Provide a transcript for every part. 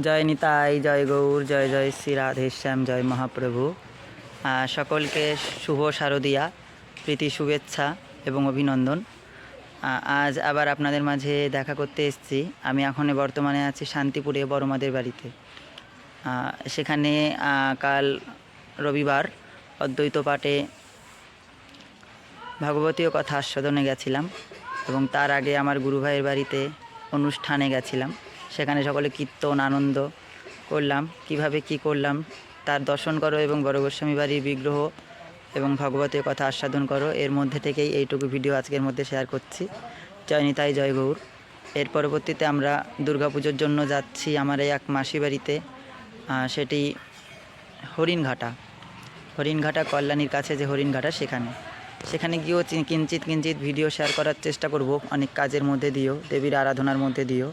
জয় নিতাই, জয় গৌর, জয় জয় শ্রী রাধেশ্যাম জয় মহাপ্রভু। সকলকে শুভ শারদিয়া, প্রীতি, শুভেচ্ছা এবং অভিনন্দন। আজ আবার আপনাদের মাঝে দেখা করতে এসেছি। আমি এখন বর্তমানে আছি শান্তিপুরে বড়মাদের বাড়িতে। সেখানে কাল রবিবার অদ্বৈত পাঠে ভাগবতীয় কথা আস্বাদনে গেছিলাম এবং তার আগে আমার গুরু ভাইয়ের বাড়িতে অনুষ্ঠানে গেছিলাম। সেখানে সকলে কীর্তন, আনন্দ করলাম। কীভাবে কি করলাম, তার দর্শন করো এবং বড় গোস্বামী বাড়ির বিগ্রহ এবং ভগবতের কথা আস্বাদন করো। এর মধ্যে থেকেই এইটুকু ভিডিও আজকের মধ্যে শেয়ার করছি। জয় নিতাই, জয় গৌর। এর পরবর্তীতে আমরা দুর্গাপুজোর জন্য যাচ্ছি আমার এই এক মাসি বাড়িতে সেটি হরিণঘাটা। হরিণঘাটা কল্যাণীর কাছে যে হরিণঘাটা, সেখানে। সেখানে গিয়েও কিঞ্চিত কিঞ্চিত ভিডিও শেয়ার করার চেষ্টা করব। অনেক কাজের মধ্যে দিও দেবীর আরাধনার মধ্যে দিও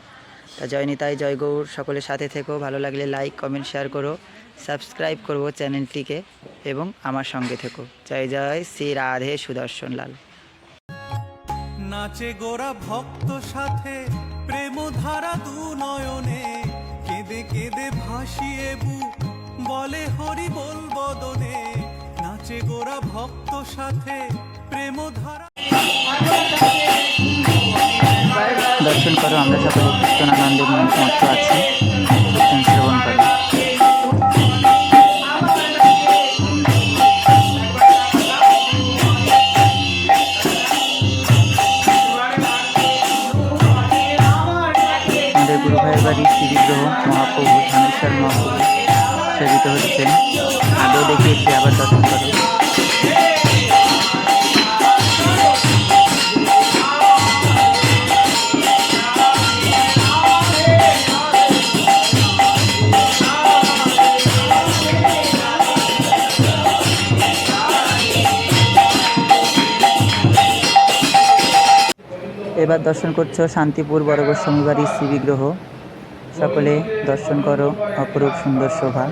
তা জয় নিতাই, জয় গৌর সকলের সাথে থেকো, ভালো লাগলে লাইক কমেন্ট শেয়ার করো সাবস্ক্রাইব করব চ্যানেলটিকে এবং আমার সঙ্গে থেকো। জয় জয়, শ্রী রাধে সুদর্শন লাল। নাচে গোরা ভক্ত সাথে প্রেম ধারা দু নয়নে, কেঁদে কেঁদে ভাসিয়ে বুক বলে হরি বল বদনে। নাচে গোরা ভক্ত সাথে প্রেম ধারা দর্শন করো, আমরা সকলে কীর্তন আনন্দের মতো আছি। কীর্তন শ্রবণ করো। আমাদের মহাপ্রভু ধনেশ্বর মহাপ্রভু। সেবিত হচ্ছেন। আগেও দেখিয়েছি আবার দর্শন করো। এবার দর্শন করছ শান্তিপুর গোস্বামী বাড়ির শ্রীবিগ্রহ। সকলে দর্শন করো, অপরূপ সুন্দর শোভা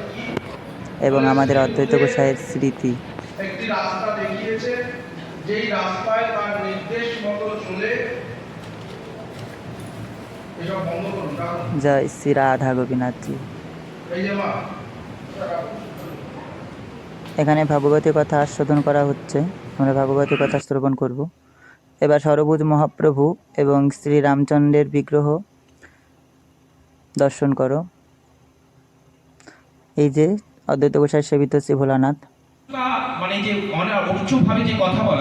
এবং আমাদের অদ্বৈত গোসাইয়ের স্মৃতি। জয় শ্রী রাধা গোপীনাথজি। এখানে ভাগবতী কথা আস্বাদন করা হচ্ছে। আমরা ভাগবতী কথা শ্রবণ করব। এবার সরভুজ মহাপ্রভু এবং শ্রী রামচন্দ্রের বিগ্রহ দর্শন করো। এই যে অদ্বৈত গোসাই সেবিত শ্রী ভোলানাথ। মানে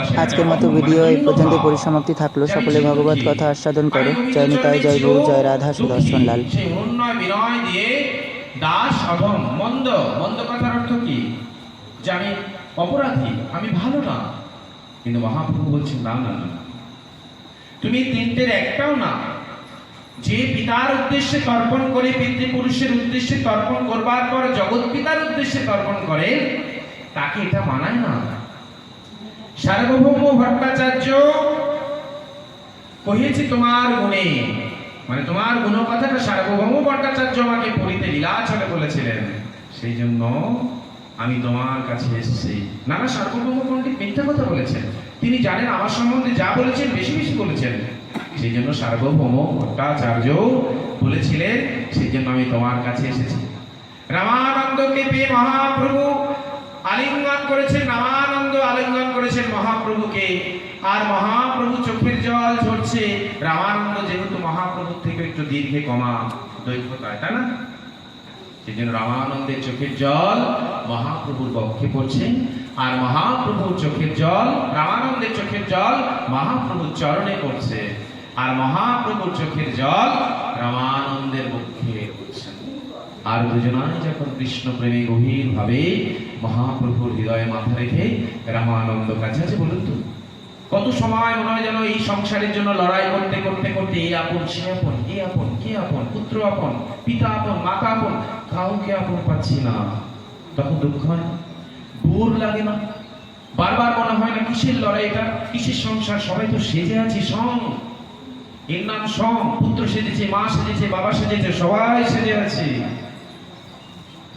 সেটা আজকের মতো মানে ভিডিও এই পর্যন্ত পরিসমাপ্তি থাকল। সকলে ভগবত কথা আস্বাদন করো। জয় নিতাই জয় গৌর জয় রাধা সুদর্শন লাল দাস অধম মন্দ মন্দ কথার অর্থ কি? যে আমি অপরাধী আমি ভালো না। কিন্তু মহাপ্রভু বলছেন না না না। তুমি তিনটের একটাও না। যে পিতার উদ্দেশ্যে তর্পণ করে পিতৃপুরুষের উদ্দেশ্যে তর্পণ করবার পর জগৎ পিতার উদ্দেশ্যে তর্পণ করে, তাকে এটা মানায় না। সার্বভৌম ভট্টাচার্য কহিয়েছি, তোমার গুণে মানে তোমার গুণ কথাটা সার্বভৌম ভট্টাচার্য আমাকে পড়িতে লীলাচলে বলেছিলেন। সেই জন্য আমি তোমার কাছে এসেছি। না না সার্বভৌম পণ্ডিত মিথ্যা কথা বলেছেন। তিনি জানেন আমার সম্বন্ধে যা বলেছেন, বেশি বেশি বলেছেন। সেই জন্য সার্বভৌম ভট্টাচার্য বলেছিলেন সেই জন্য আমি তোমার কাছে এসেছি। রামানন্দকে পেয়ে মহাপ্রভু আলিঙ্গন করেছেন, রামানন্দ আলিঙ্গন করেছেন মহাপ্রভুকে। আর মহাপ্রভু চোখের জল ঝরছে। রামানন্দ যেহেতু মহাপ্রভুর থেকে একটু দীর্ঘে কমা দৈর্ঘ্যতায়, তাই না? সেই জন্য রামানন্দের চোখের জল মহাপ্রভুর বক্ষে পড়ছে। আর মহাপ্রভুর চোখের জল, রামানন্দের চোখের জল মহাপ্রভুর চরণে পড়ছে। আর মহাপ্রভুর চোখের জল রামানন্দের বক্ষে পড়ছে। আর দুজনাই যখন কৃষ্ণ প্রেমে গভীর ভাবে মহাপ্রভুর হৃদয়ে মাথা রেখে রামানন্দ কাছে আছে, বলুন তো। কত সময় মনে হয় যেন এই সংসারের জন্য লড়াই করতে করতে করতে, এই আপন, সে আপন, এ আপন, কে আপন, পুত্র আপন, পিতা আপন, মাতা আপন, কাউকে আপন পাচ্ছি না। তখন দুঃখ হয়, বোর লাগে না। বারবার মনে হয় না কিসের লড়াই এটা? কিসের সংসার? সবাই তো সেজে আছি, সং। এর নাম সং। পুত্র সেজেছে, মা সেজেছে, বাবা সেজেছে, সবাই সেজে আছে।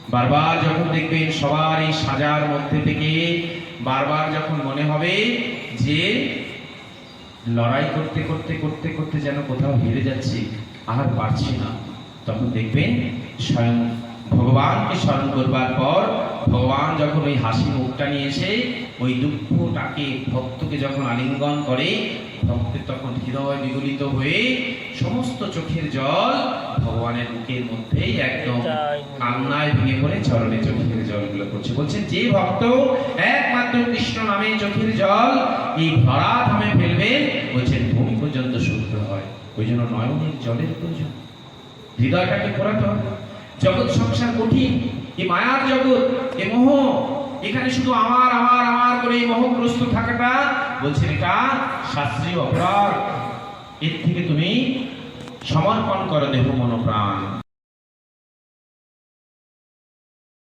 বারবার যখন দেখবেন সবার এই সাজার মধ্যে থেকে বারবার যখন মনে হবে যে লড়াই করতে করতে করতে করতে যেন কোথাও হেরে যাচ্ছি, আর পারছি না, তখন দেখবেন স্বয়ং ভগবানকে স্মরণ করবার পর ভগবান যখন ওই হাসি মুখটা নিয়ে এসে ওই দুঃখটাকে ভক্তকে যখন আলিঙ্গন করে ভক্তের তখন হৃদয় বিগলিত হয়ে সমস্ত চোখের জল ভগবানের মুখের মধ্যেই একদম কান্নায় ভেঙে পড়ে চরণে চোখের জলগুলো করছে বলছেন যে ভক্ত একমাত্র কৃষ্ণ নামে চোখের জল এই ভরা ধামে ফেলবে বলছেন ভূমি পর্যন্ত শুদ্ধ হয়। ওই জন্য নয়নের জলের প্রয়োজন। হৃদয়টাকে পড়াতে হবে। জগৎ সংসার কঠিন। এই মায়ার জগৎ এ মোহ, এখানে শুধু আমার আমার আমার করে এই মোহগ্রস্ত থাকাটা বলছেন এটা শাস্ত্রীয় অপরাধ। এর থেকে তুমি সমর্পণ করো দেহ মন প্রাণ